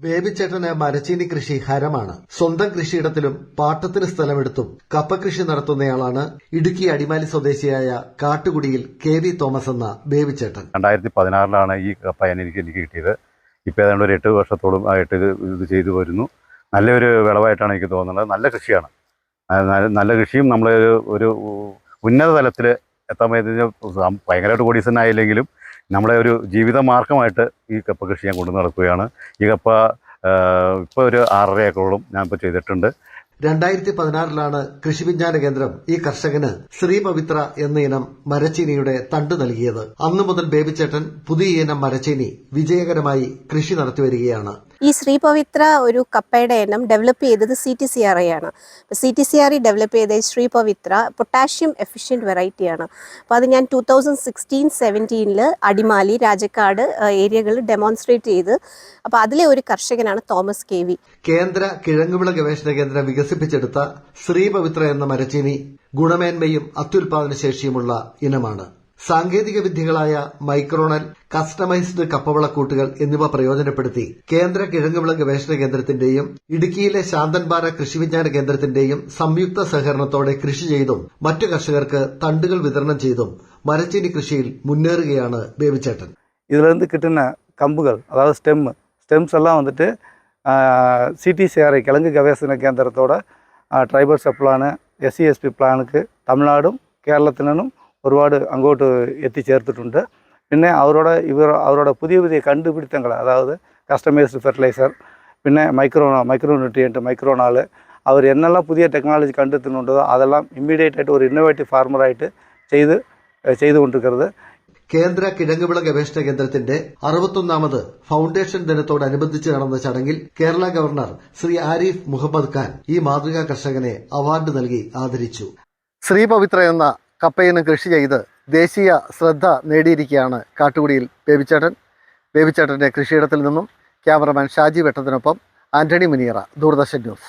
ബേബിച്ചേട്ടന് മരച്ചീനി കൃഷി ഹരമാണ്. സ്വന്തം കൃഷിയിടത്തിലും പാട്ടത്തിന് സ്ഥലമെടുത്തും കപ്പ കൃഷി നടത്തുന്നയാളാണ് ഇടുക്കി അടിമാലി സ്വദേശിയായ കാട്ടുകുടിയിൽ കെ വി തോമസ് എന്ന ബേബിച്ചേട്ടൻ. രണ്ടായിരത്തി പതിനാറിലാണ് ഈ കപ്പ എനിക്ക് എനിക്ക് കിട്ടിയത്. ഇപ്പൊ ഏതാണ്ട് ഒരു എട്ട് വർഷത്തോളം ആയിട്ട് ഇത് ചെയ്തു വരുന്നു. നല്ലൊരു വിളവായിട്ടാണ് എനിക്ക് തോന്നുന്നത്. നല്ല കൃഷിയാണ്. നല്ല- കൃഷിയും നമ്മൾ ഒരു ഉന്നത തലത്തിൽ എത്താൻ ഭയങ്കരമായിട്ട് കോടീസനായില്ലെങ്കിലും നമ്മളെ ഒരു ജീവിത മാർഗമായിട്ട് ഈ കപ്പ കൃഷി ഞാൻ കൊണ്ടു നടക്കുകയാണ്. ഈ കപ്പ ഇപ്പോൾ ഒരു ആറര ഏക്കറോളം ഞാൻ ഇപ്പോൾ ചെയ്തിട്ടുണ്ട്. രണ്ടായിരത്തി പതിനാറിലാണ് കൃഷി വിജ്ഞാന കേന്ദ്രം ഈ കർഷകന് ശ്രീ പവിത്ര എന്ന ഇനം മരച്ചീനിയുടെ തണ്ട് നൽകിയത്. അന്നു മുതൽ ബേബിച്ചേട്ടൻ പുതിയ ഇനം മരച്ചീനി വിജയകരമായി കൃഷി നടത്തിവരികയാണ് ഈ ശ്രീപവിത്ര ഒരു കപ്പയുടെ എണ്ണം ഡെവലപ്പ് ചെയ്തത് C T C R I ആണ്. C T C R I develop ചെയ്ത ശ്രീ ശ്രീപവിത്ര പൊട്ടാഷ്യം എഫിഷ്യന്റ് വെറൈറ്റിയാണ് അപ്പോൾ അത് ഞാൻ ടു തൗസൻഡ് സിക്സ്റ്റീൻ സെവന്റീനിൽ അടിമാലി രാജക്കാട് ഏരിയകളിൽ ഡെമോൺസ്ട്രേറ്റ് ചെയ്ത് അപ്പോൾ അതിലെ ഒരു കർഷകനാണ് തോമസ് കെ വി. കേന്ദ്ര കിഴങ്ങുവിള ഗവേഷണ കേന്ദ്രം വികസിപ്പിച്ചെടുത്ത ശ്രീ പവിത്ര എന്ന മരച്ചീനി ഗുണമേന്മയും അത്യുൽപാദന ശേഷിയുമുള്ള ഇനമാണ്. സാങ്കേതിക വിദ്യകളായ മൈക്രോണൽ കസ്റ്റമൈസ്ഡ് കപ്പവളക്കൂട്ടുകൾ എന്നിവ പ്രയോജനപ്പെടുത്തി കേന്ദ്ര കിഴങ്ങുവിള ഗവേഷണ കേന്ദ്രത്തിന്റെയും ഇടുക്കിയിലെ ശാന്തൻപാറ കൃഷിവിജ്ഞാന കേന്ദ്രത്തിന്റെയും സംയുക്ത സഹകരണത്തോടെ കൃഷി ചെയ്തും മറ്റു കർഷകർക്ക് തണ്ടുകൾ വിതരണം ചെയ്തും മരച്ചീനി കൃഷിയിൽ മുന്നേറുകയാണ് ബേബിച്ചേട്ടൻ இதுலேருந்து கிட்டின கம்புகள் அதாவது ஸ்டெம்மு ஸ்டெம்ஸ் எல்லாம் வந்துட்டு சிடிசிஆர்ஐ കിഴങ്ങ് ഗവേഷണ കേന്ദ്രത്തോടെ tribals plan S C S P പ്ലാനുക്ക് തമിഴ്നാടും കേരളത്തിൽ നിന്നും ഒരുപാട് അങ്ങോട്ട് എത്തിച്ചേർത്തിട്ടുണ്ട്. പിന്നെ അവരുടെ ഇവർ അവരുടെ പുതിയ പുതിയ കണ്ടുപിടുത്തങ്ങൾ അതായത് കസ്റ്റമൈസ്ഡ് ഫെർട്ടിലൈസർ പിന്നെ മൈക്രോ മൈക്രോ ന്യൂട്രിയന്റ് മൈക്രോണാൾ അവർ എന്നെല്ലാം പുതിയ ടെക്നോളജി കണ്ടെത്തുന്നുണ്ടോ അതെല്ലാം ഇമ്മീഡിയറ്റ് ആയിട്ട് ഒരു ഇന്നോവേറ്റീവ് ഫാർമറായിട്ട് ചെയ്ത് ചെയ്തുകൊണ്ടിരിക്കുന്നത്. കേന്ദ്ര കിഴങ്ങുവിള ഗവേഷണ കേന്ദ്രത്തിന്റെ അറുപത്തൊന്നാമത് ഫൌണ്ടേഷൻ ദിനത്തോടനുബന്ധിച്ച് നടന്ന ചടങ്ങിൽ കേരള ഗവർണർ ശ്രീ ആരിഫ് മുഹമ്മദ് ഖാൻ ഈ മാതൃകാ കർഷകനെ അവാർഡ് നൽകി ആദരിച്ചു. ശ്രീ പവിത്ര എന്ന കപ്പയിനം കൃഷി ചെയ്ത് ദേശീയ ശ്രദ്ധ നേടിയിരിക്കുകയാണ് കാട്ടുകുടിയിൽ ബേബിച്ചേട്ടൻ. ബേബിച്ചേട്ടന്റെ കൃഷിയിടത്തിൽ നിന്നും ക്യാമറമാൻ ഷാജി വെട്ടത്തിനൊപ്പം ആന്റണി മുനിയറ ദൂരദർശൻ ന്യൂസ്.